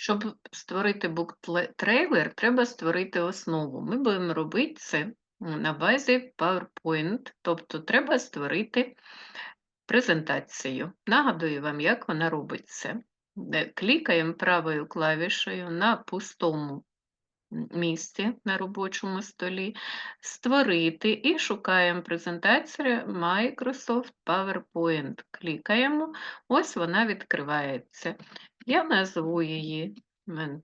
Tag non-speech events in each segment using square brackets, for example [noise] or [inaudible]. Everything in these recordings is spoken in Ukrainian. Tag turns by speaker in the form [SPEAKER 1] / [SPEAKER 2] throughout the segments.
[SPEAKER 1] Щоб створити буктрейлер, треба створити основу. Ми будемо робити це на базі PowerPoint, тобто треба створити презентацію. Нагадую вам, як вона робиться. Клікаємо правою клавішею на пустому місці на робочому столі, створити і шукаємо презентацію Microsoft PowerPoint. Клікаємо, ось вона відкривається. Я назву її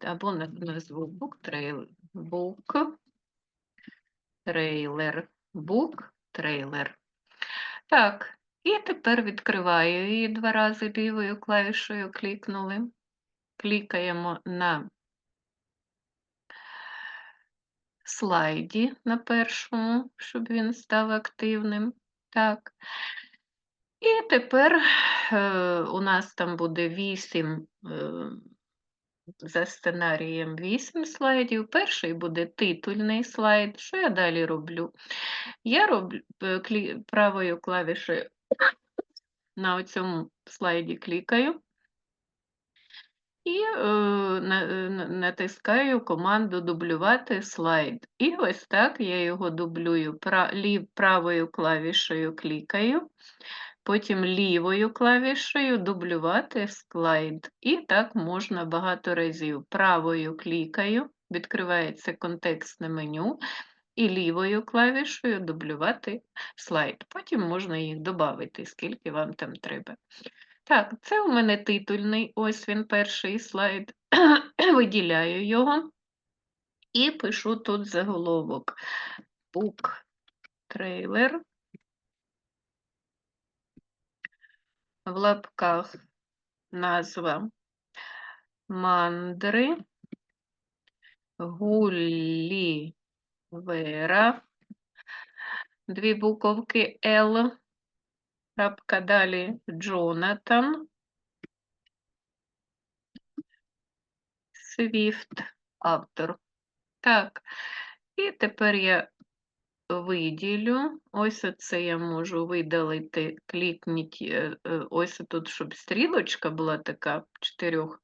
[SPEAKER 1] або назву Trail, Book Trailer, Book Trailer. Так, і тепер відкриваю її два рази лівою клавішею клікнули. Клікаємо на слайді на першому, щоб він став активним. Так. І тепер е, у нас там буде 8, е, за сценарієм 8 слайдів. Перший буде титульний слайд. Що я далі роблю? Я роблю е, правою клавішею на цьому слайді клікаю і е, е, натискаю команду дублювати слайд. І ось так я його дублюю правою клавішею клікаю, потім лівою клавішею дублювати слайд. І так можна багато разів. Правою клікаю, відкривається контекстне меню, і лівою клавішею дублювати слайд. Потім можна їх додати, скільки вам там треба. Так, це у мене титульний, ось він перший слайд. [clears throat] Виділяю його і пишу тут заголовок. Book трейлер. В лапках назва мандри Гуллівера. Дві буковки Л. Крапка далі Джонатан. Свіфт, автор. Так, і тепер я виділю. Ось оце я можу видалити, клікніть, е, е, ось тут, щоб стрілочка була така чотирьох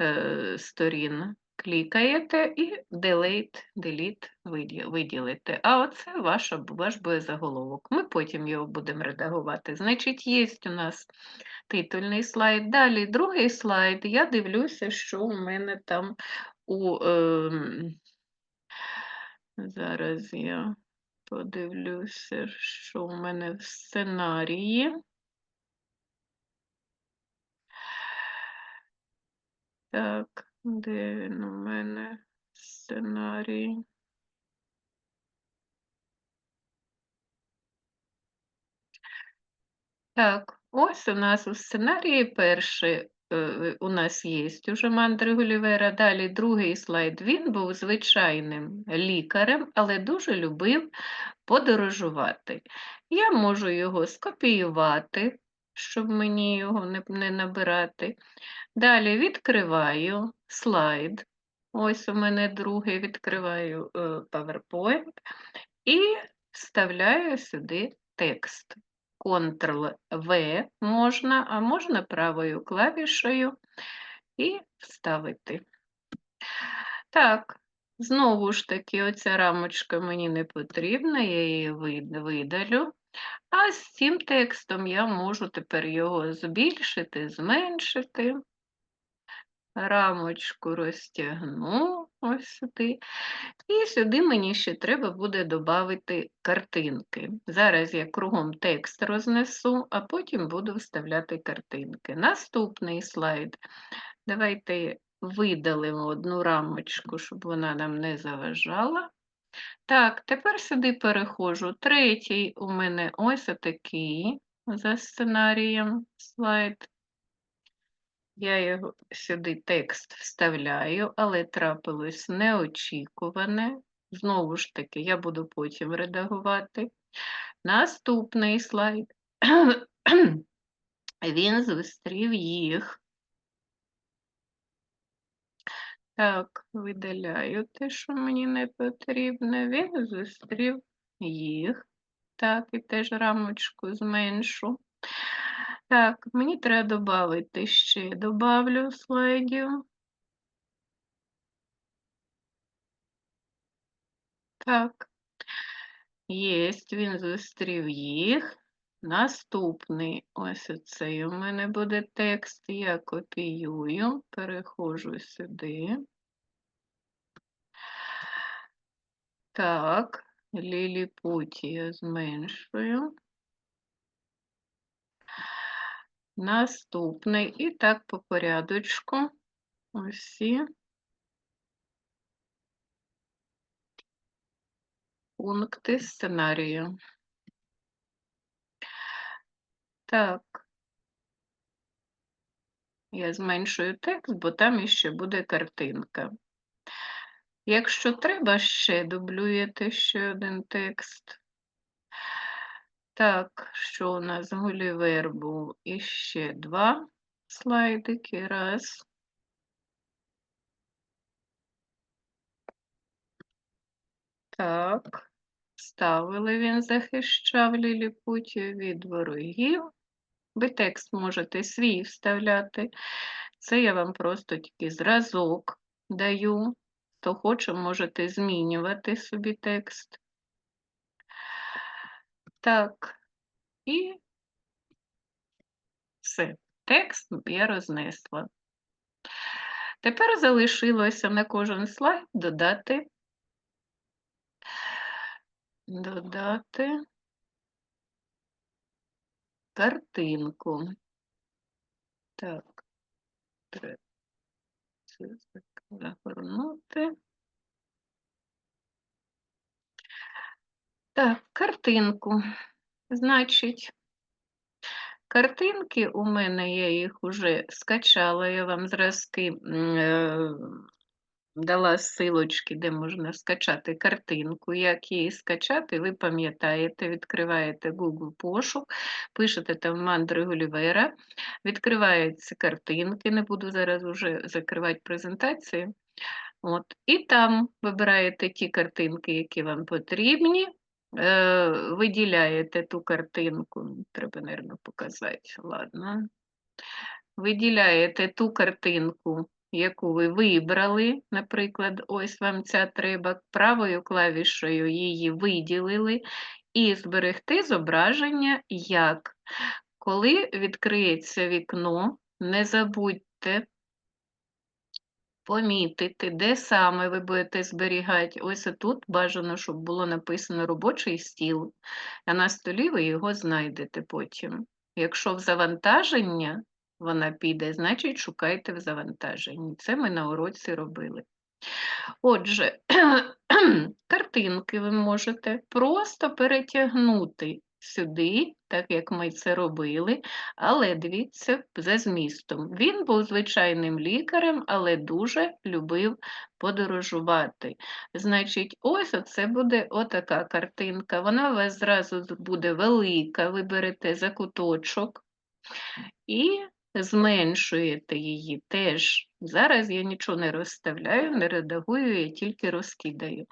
[SPEAKER 1] е, сторін. Клікаєте і delete, delete виді- виділите. А оце ваш буде заголовок. Ми потім його будемо редагувати. Значить, є у нас титульний слайд. Далі другий слайд. Я дивлюся, що у мене там у. ем, Зараз я подивлюся, що у мене в сценарії. Так, де він у мене сценарій? Так, ось у нас у сценарії перший у нас є уже мандри Гулівера. Далі другий слайд. Він був звичайним лікарем, але дуже любив подорожувати. Я можу його скопіювати, щоб мені його не, не набирати. Далі відкриваю слайд. Ось у мене другий відкриваю е, PowerPoint і вставляю сюди текст. Ctrl-V можна, а можна правою клавішею і вставити. Так, знову ж таки, оця рамочка мені не потрібна, я її видалю. А з цим текстом я можу тепер його збільшити, зменшити. Рамочку розтягну ось сюди. І сюди мені ще треба буде додати картинки. Зараз я кругом текст рознесу, а потім буду вставляти картинки. Наступний слайд. Давайте видалимо одну рамочку, щоб вона нам не заважала. Так, тепер сюди переходжу. Третій у мене ось отакий за сценарієм слайд. Я його сюди текст вставляю, але трапилось неочікуване. Знову ж таки, я буду потім редагувати. Наступний слайд. [clears throat] Він зустрів їх. Так, видаляю те, що мені не потрібно. Він зустрів їх. Так, і теж рамочку зменшу. Так, мені треба додати ще. Добавлю слайдів. Так. Єсть, він зустрів їх. Наступний ось оцей у мене буде текст. Я копіюю, перехожу сюди. Так, ліліпутія зменшую. Наступний. І так по порядочку. Усі пункти сценарію. Так. Я зменшую текст, бо там іще буде картинка. Якщо треба, ще дублюєте ще один текст. Так, що у нас Гулівер був іще два слайдики. Раз. Так, ставили він захищав ліліпутію від ворогів. Ви текст можете свій вставляти. Це я вам просто тільки зразок даю. Хто хоче, можете змінювати собі текст. Так, і все. Текст я рознесла. Тепер залишилося на кожен слайд додати, додати картинку. Так, треба це загорнути. Так, картинку. Значить, картинки у мене, я їх уже скачала, я вам зразки е, дала ссылочки, де можна скачати картинку. Як її скачати, ви пам'ятаєте, відкриваєте Google пошук, пишете там мандри Гулівера, відкриваються картинки, не буду зараз уже закривати презентацію. От, І там вибираєте ті картинки, які вам потрібні. Е, виділяєте ту картинку, треба, мабуть, показати, ладно. Виділяєте ту картинку, яку ви вибрали, наприклад, ось вам ця треба, правою клавішою її виділили, і зберегти зображення як. Коли відкриється вікно, не забудьте помітити, де саме ви будете зберігати. Ось тут бажано, щоб було написано робочий стіл, а на столі ви його знайдете потім. Якщо в завантаження вона піде, значить шукайте в завантаженні. Це ми на уроці робили. Отже, [clears throat] картинки ви можете просто перетягнути сюди, так як ми це робили, але дивіться за змістом. Він був звичайним лікарем, але дуже любив подорожувати. Значить, ось це буде отака картинка. Вона у вас зразу буде велика, ви берете за і зменшуєте її теж. Зараз я нічого не розставляю, не редагую, я тільки розкидаю.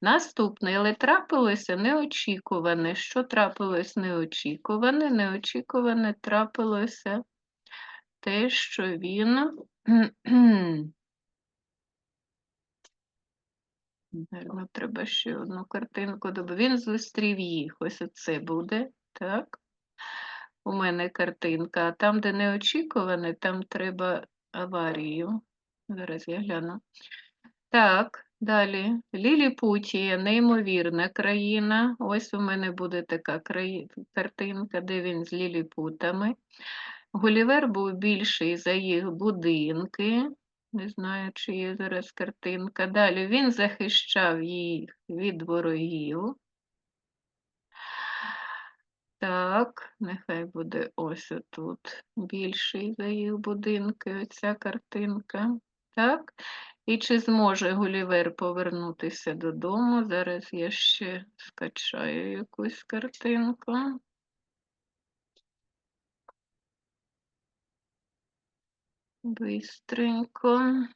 [SPEAKER 1] Наступне, але трапилося неочікуване. Що трапилось неочікуване? Неочікуване трапилося те, що він. [clears throat] Треба ще одну картинку. Він зустрів їх. Ось оце буде, так? У мене картинка, а там, де неочікуване, там треба аварію. Зараз я гляну. Так, далі. Ліліпутія, неймовірна країна. Ось у мене буде така краї... картинка, де він з ліліпутами. Гулівер був більший за їх будинки. Не знаю, чи є зараз картинка. Далі він захищав їх від ворогів. Так, нехай буде ось отут більший за їх будинки, оця картинка. Так. І чи зможе Гулівер повернутися додому? Зараз я ще скачаю якусь картинку. Бистренько.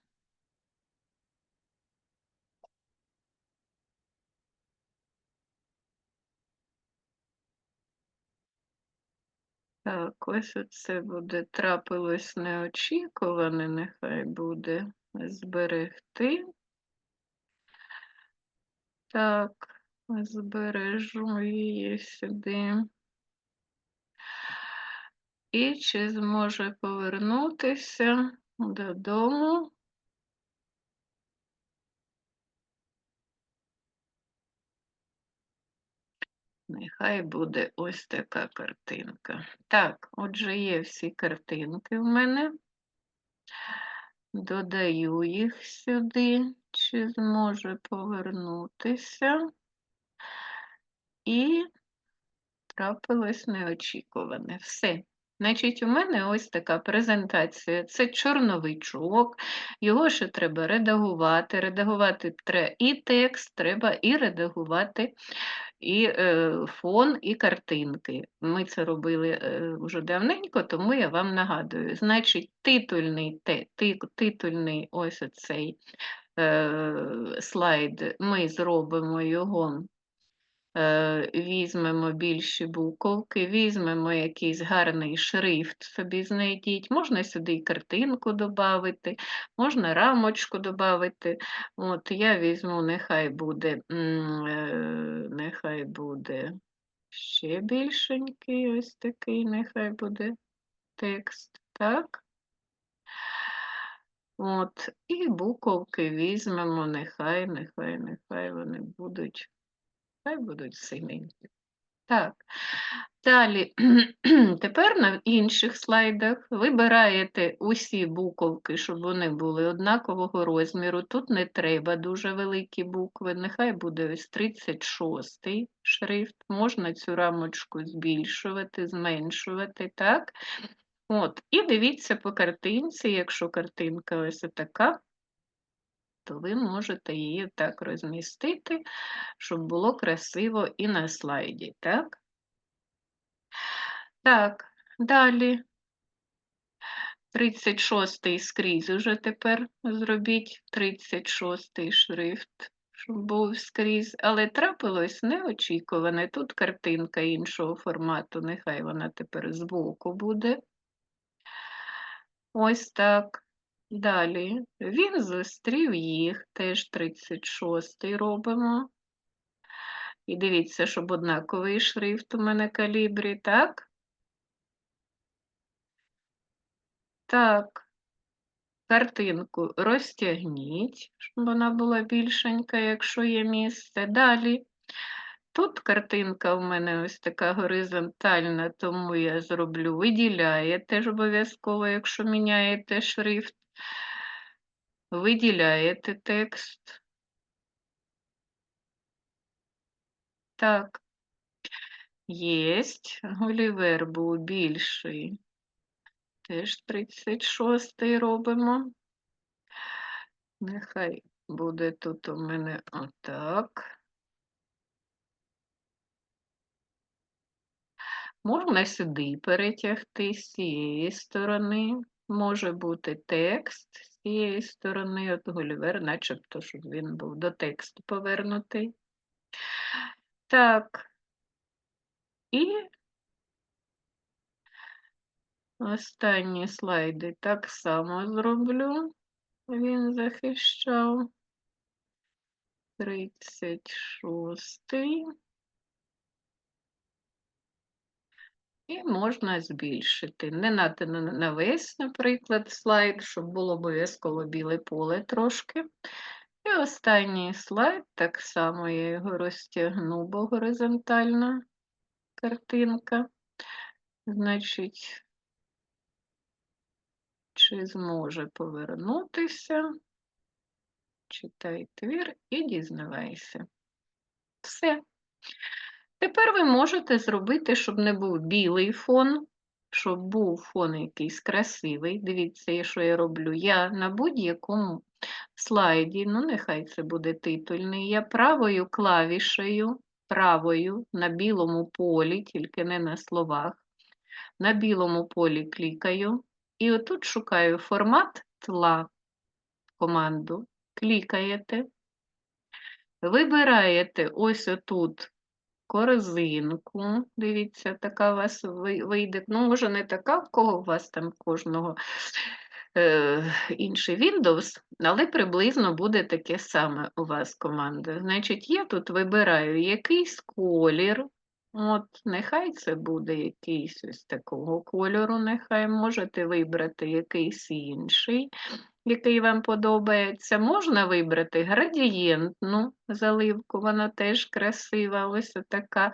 [SPEAKER 1] Так, ось оце буде трапилось неочікуване, нехай буде зберегти. Так, збережу її сюди. І чи зможе повернутися додому? Нехай буде ось така картинка. Так, отже, є всі картинки в мене. Додаю їх сюди, чи зможе повернутися. І трапилось неочікуване. Все. Значить, у мене ось така презентація. Це чорновичок, його ще треба редагувати. Редагувати треба і текст, треба і редагувати і е, фон, і картинки. Ми це робили е, вже давненько, тому я вам нагадую. Значить, титульний титульний ось оцей е, слайд, ми зробимо його. Е, візьмемо більші буковки, візьмемо якийсь гарний шрифт, собі знайдіть, можна сюди і картинку додати, можна рамочку додати. От Я візьму, нехай буде, е, нехай буде ще більшенький, ось такий, нехай буде текст. так? От, І буковки візьмемо, нехай, нехай, нехай вони будуть. Хай будуть синенькі. Так, далі, [clears throat] тепер на інших слайдах вибираєте усі буковки, щоб вони були однакового розміру. Тут не треба дуже великі букви, нехай буде ось 36 шрифт. Можна цю рамочку збільшувати, зменшувати, так? От, І дивіться по картинці, якщо картинка ось така, то ви можете її так розмістити, щоб було красиво і на слайді, так? Так, далі. 36-й скрізь уже тепер зробіть 36-й шрифт, щоб був скрізь, але трапилось неочікуване. Тут картинка іншого формату, нехай вона тепер збоку буде. Ось так. Далі він зустрів їх, теж 36-й робимо. І дивіться, щоб однаковий шрифт у мене калібрі, так? Так, картинку розтягніть, щоб вона була більшенька, якщо є місце. Далі. Тут картинка у мене ось така горизонтальна, тому я зроблю виділяє теж обов'язково, якщо міняєте шрифт виділяєте текст. Так, єсть, Гулівер був більший. Теж 36 робимо. Нехай буде тут у мене отак. Можна сюди перетягти з цієї сторони. Може бути текст з цієї сторони, от Гулівер, начебто, щоб він був до тексту повернутий. Так, і останні слайди так само зроблю. Він захищав. 36. І можна збільшити. Не надо на весь, наприклад, слайд, щоб було обов'язково біле поле трошки. І останній слайд, так само я його розтягну, бо горизонтальна картинка. Значить, чи зможе повернутися? Читай твір і дізнавайся. Все. Тепер ви можете зробити, щоб не був білий фон, щоб був фон якийсь красивий. Дивіться, що я роблю. Я на будь-якому слайді, ну, нехай це буде титульний, я правою клавішею, правою на білому полі, тільки не на словах. На білому полі клікаю. І отут шукаю формат тла команду. Клікаєте, вибираєте ось отут корзинку. Дивіться, така у вас вийде. Ну, може, не така, в кого у вас там кожного е, інший Windows, але приблизно буде таке саме у вас команда. Значить, я тут вибираю якийсь колір. От, нехай це буде якийсь ось такого кольору, нехай можете вибрати якийсь інший, який вам подобається. Можна вибрати градієнтну заливку, вона теж красива, ось така.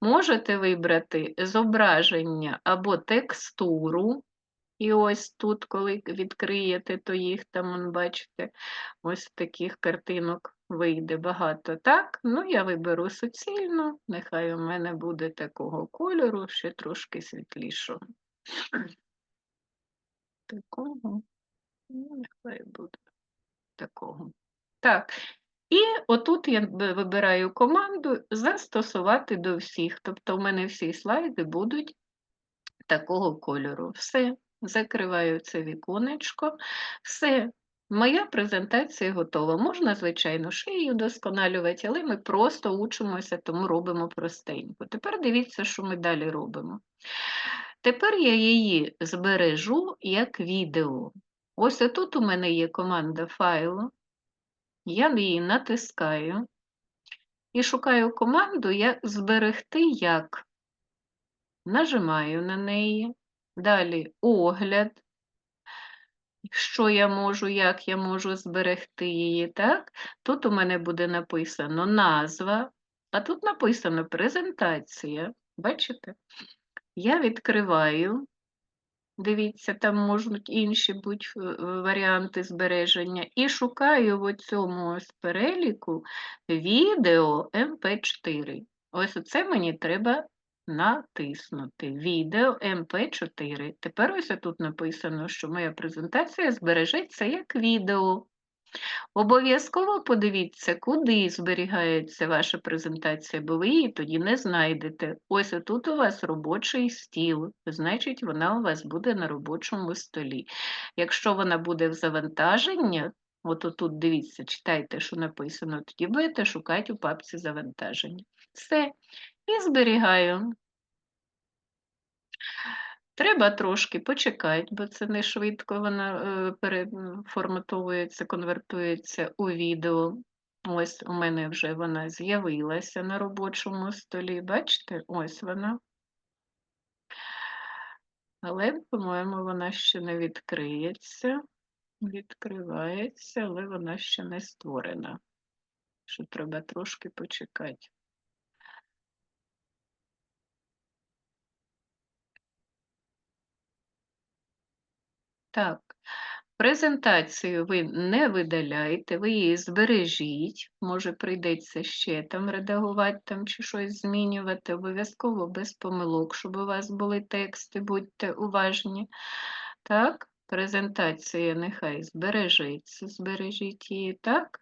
[SPEAKER 1] Можете вибрати зображення або текстуру. І ось тут, коли відкриєте, то їх там, бачите, ось таких картинок вийде багато. Так, ну я виберу суцільну, нехай у мене буде такого кольору, ще трошки світлішого. [clears throat] Такого, нехай буде такого. Так, і отут я вибираю команду застосувати до всіх. Тобто у мене всі слайди будуть такого кольору. Все, закриваю це віконечко. Все, моя презентація готова. Можна, звичайно, ще її удосконалювати, але ми просто учимося, тому робимо простенько. Тепер дивіться, що ми далі робимо. Тепер я її збережу як відео. Ось тут у мене є команда файлу. Я її натискаю і шукаю команду як зберегти як. Нажимаю на неї. Далі огляд. Що я можу, як я можу зберегти її, так? Тут у мене буде написано назва, а тут написано презентація. Бачите? Я відкриваю. Дивіться, там можуть інші бути е, варіанти збереження. І шукаю в цьому ось переліку відео MP4. Ось оце мені треба натиснути. Відео MP4. Тепер ось тут написано, що моя презентація збережеться як відео. Обов'язково подивіться, куди зберігається ваша презентація, бо ви її тоді не знайдете. Ось тут у вас робочий стіл, значить, вона у вас буде на робочому столі. Якщо вона буде в завантаженні, от тут дивіться, читайте, що написано, тоді будете шукати у папці завантаження. Все. І зберігаю. Треба трошки почекати, бо це не швидко вона е, переформатовується, конвертується у відео. Ось у мене вже вона з'явилася на робочому столі. Бачите, ось вона. Але, по-моєму, вона ще не відкриється. Відкривається, але вона ще не створена. Що треба трошки почекати. Так, презентацію ви не видаляйте, ви її збережіть, може прийдеться ще там редагувати там чи щось змінювати, обов'язково без помилок, щоб у вас були тексти, будьте уважні. Так, презентація нехай збережеться, збережіть її, так?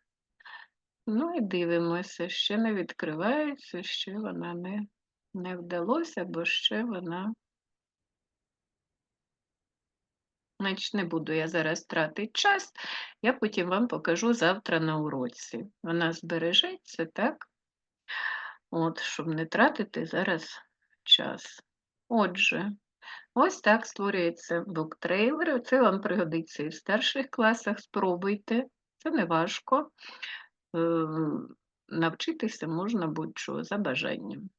[SPEAKER 1] Ну і дивимося, ще не відкривається, ще вона не, не вдалося, бо ще вона. Значить, не буду я зараз тратити час, я потім вам покажу завтра на уроці. Вона збережеться, так? От, щоб не тратити зараз час. Отже, ось так створюється буктрейлер. Це вам пригодиться і в старших класах. Спробуйте, це не важко. Ем, навчитися можна будь-що за бажанням.